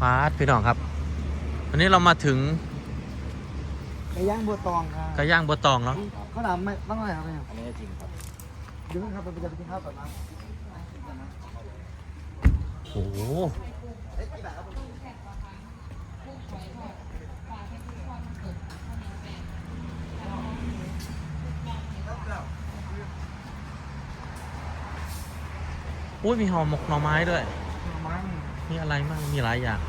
ฟาดพี่น้องครับวันนี้เรามาถึงไก่ย่างบัวตองครับกระย่างบัวตองเนาะข้าวหลามไม่ต้องอะไรครับเนี่ยอันนี้จริงครับเดี๋ยวนะครับเราจะไปกินข้าวก่อนนะโอ้โหอุ้ยมีห่อหมกหน่อไม้ด้วยมันมีอะไรบ้างมีหลายอย่าง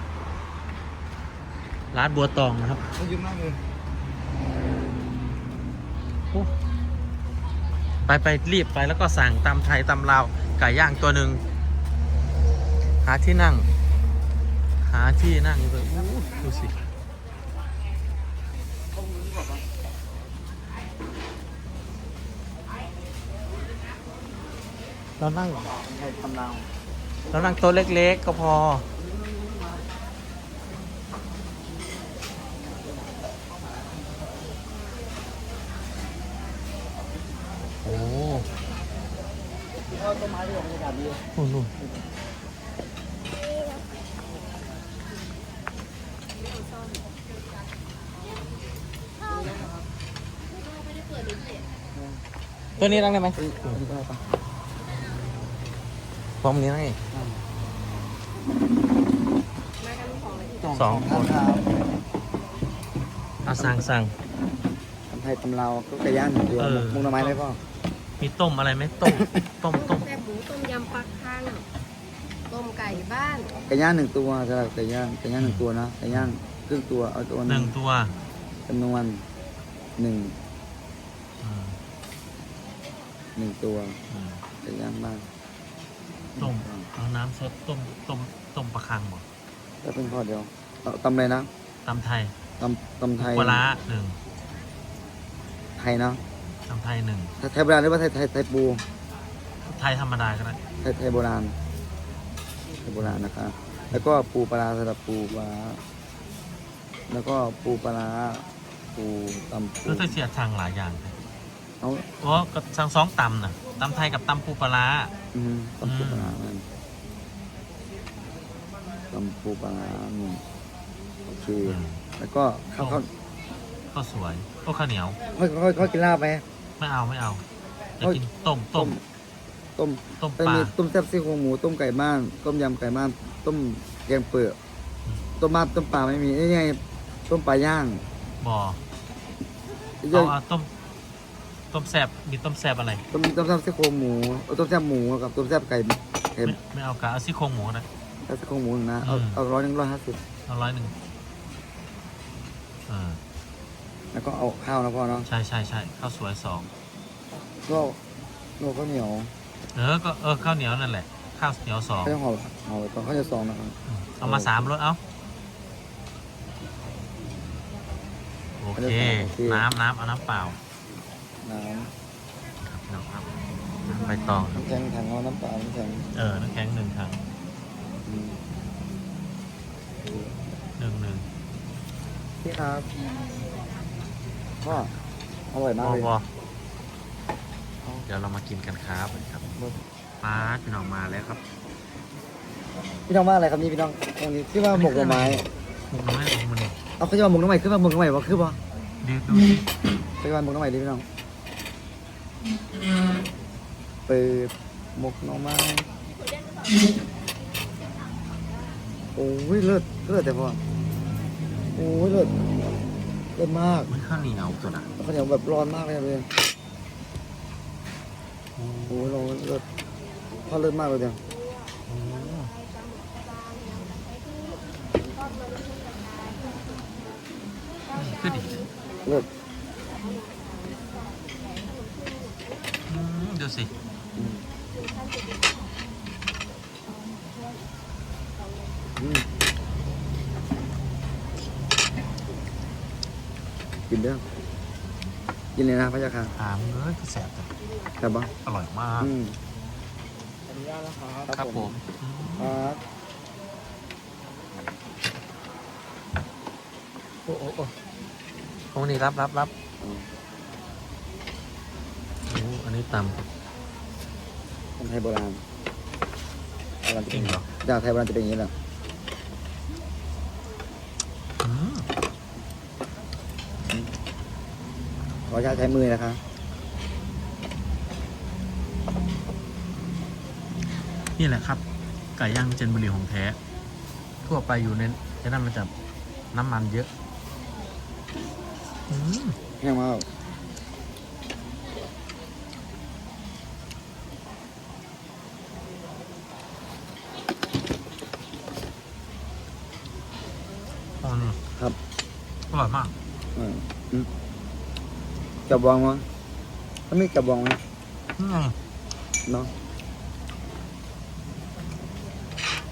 ร้านบัวตองนะครับมันยืมมากเลยโอ้ไปไปรีบไปแล้วก็สั่งตำไทยตำลาวไก่ย่างตัวหนึ่งหาที่นั่ง หาที่นั่งเลยอู้ดูสิเรานั่งไก่ตำลาวเรานั่งโต๊ะเล็กๆ ก็พอโอ้ ต้ นไม้ที่บรรยากาศดีนู่นนู่นตัวนี้นั่งได้ไหมเอ้ยอันนี้ก็ได้ปะพร้อมนี้นั่งอีกสองคนครับเอาสั่งสั่งตำไทยตำลาวก็ไก่ย่างหนึ่งตัวเออมุงหน่อไม้ไหมพ่อมีต้มอะไรไหมต้มต้มต้มแซ่บหมู ต้มยำปลาคังต้มไก่บ้านไก่ย่างหนึ่งตัวจะไก่ย่างไก่ย่างหนึ่งตัวนะไก่ย่างครึ่งตัวเอาตัวหหนึ่นึ่งงตัวจำนวนหนึ่งอืมหนึ่งตัวอืมไก่ย่างบ้างต้มเอาน้ำซดต้มต้มต้มปลาคังหมดแล้วเป็นพ่อเดียวเอาตำอะไรนะตำไทยตำตำไทยปลาร้าหนึ่งไทยเนาะตำไทยหนึ่งไทยโบราณหรือว่าไทยไทยไทยปู ไทยธรรมดาก็ได้ไทยไทยโบราณไทยโบราณนะครับ แล้วก็ปูปลาร้าสำหรับปูปลาร้าแล้วก็ปูปลาร้าปูตำปูคือถ้าเสียทางหลายอย่างเลยเอาโอ้ก็สั่งสองตำน่ะตำไทยกับตำปูปลาร้าอืมตำปูปลาร้านั่นตำปูปลาร้าหนึ่งโอเคอืมแล้วก็ข้าวข้าวก็สวยก็ข้าวเหนียวค่อยค่อยค่อยกินลาบไหมไม่เอาไม่เอาจะเอ้ยกินต้มต้ม ต้มต้มต้มปลามีต้มแซ่บซี่โครงหมูต้มไก่บ้านต้มยำไก่บ้านต้มแกงเปลือกต้มบ้านต้มปลาไม่มีนี่ไงต้มปลาย่างบ่อเยเอาอะเอาต้ม ต้มแซบมีต้มแซบอะไร ต้มต้มแซ่บซี่โครงหมูเอาต้มแซ่บหมูกับต้มแซ่บไก่ไก่ไม่ไม่เอากะเอาซี่โครงหมูนะ แซ่บซี่โครงหมูนะเอาอืม เอาร้อยหนึ่งร้อยห้าสิบเอาร้อยหนึ่งอ่าแล้วก็เอาข้าวนะพ่อเนาะใช่ใช่ใช่ข้าวสวยสองก็โลข้าวเหนียว เออก็เออข้าวเหนียวนั่นแหละ ข้าวเหนียวสองข้าวห่อห่อตอนข้าวจะซองนะครับอืมเอามาสามรสเอาโอเค น้ำน้ำเอาน้ำเปล่าน้นะครับน้ำใบตองำน้ำแข็งถังเอาน้ำเปล่าน้ำแข็งเออน้ำแข็งหนึ่งถังอืมหนึ่งหนึ่งพี่ครับพ่ออร่อยมากเลย พอ ดี๋ยวเรามากินกันครับครับปลาพี่น้องมาแล้วครับพี่น้องว่าอะไรครับนี่พี่น้องตรงนี้ที่ว่าหมกหน่อไม้หมกน้อยของมันนี่เอาเขาจะมาหมกหน่อไม้ขึ้นมาหมกหน่อไม้ว่าคือป่ะดูดูสิไปวันหมกหน่อไม้ดิพี่น้องเปิดหมกหน่อไม้โอ้ยเลิศเลิศแต่พ่อโอ้ยเลิศเลิศมากมันข้าวเหนียวตัวน่ะข้าวเหนียวแบบร้อนมากเลยครับเลย โอ้ยร้อนเลิศพ่อเลิศมากเลยเดียวโอ้คือดิเลิศอืมดูสิอืมอืมกินเด้อ กินเลยนะพระเจ้าค่ะถามเลยคือแสบแต่ครับบ้างอร่อยมาก อืมครับผมครับโอ้โอ้โอ้ตรงนี้รับรับรับอืมโอ้อันนี้ตคนไทยโบราณโบราณจะจริเป็นงเหรอจากไทยโบราณจะเป็นอย่างนี้แหละ ออนุญาตใช้มือนะคะนี่แหละครับ ไก่ย่างเจนบุรีของแท้ ทั่วไปอยู่ในในนั้นมันจะน้ำมันเยอะอืมแห้งมากอ๋อนี่ครับอร่อยมาก อืมอืม จับบองมั้งถ้ามีจับบองไหมนี่ไงเนาะ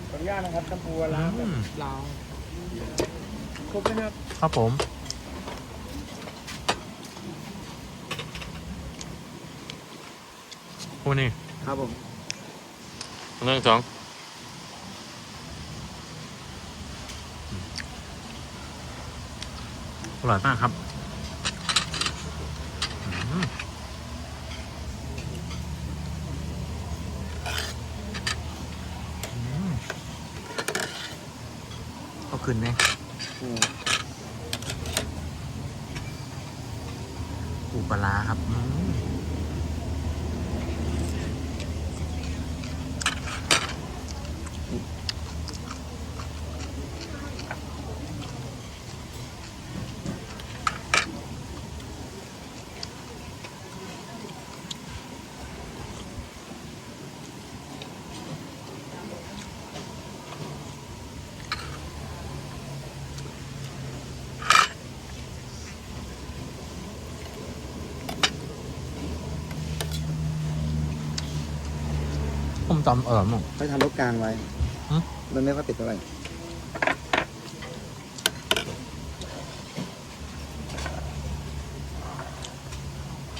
ขออนุญาตนะครับตำปูปลาร้าแบบอืมลาวครบไหมครับ ครับผมโอ้นี่ครับผมหนึ่งสองอร่อยมากครับ อืมอืมเอาขึ้นเนี่ยอืมปูปลาร้าครับอืม ผมจำเออมั้งให้ทำรถกลางไว้ฮะ มันไม่ค่อยติดเท่าไหร่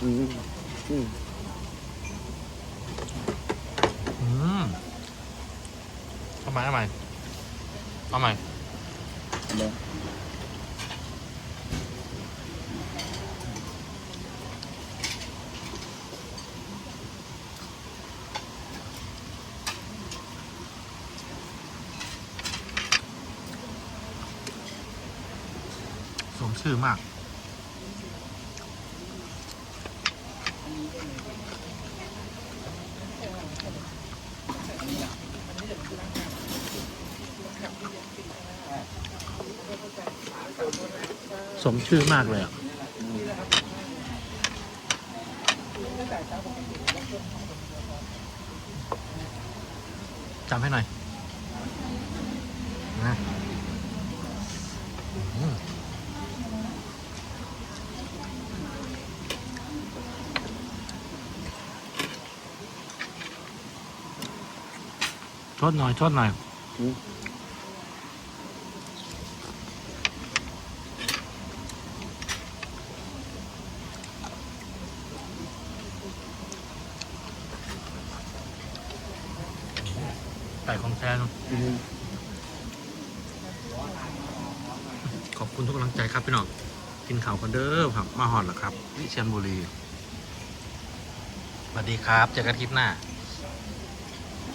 อืมอืมอืมเอาใหม่เอาใหม่เอาใหม่เดี๋ยว ชื่อมาก สมชื่อมากเลยอะจำให้หน่อยนะ ชดหน่อยชดหน่อยอืมไก่ของแท้เนอะอืมขอบคุณทุกกำลังใจครับพี่น้องกินข่าวกันเด้อครับ มาหอดแล้วครับวิเชียรบุรีสวัสดีครับ เจอกันคลิปหน้า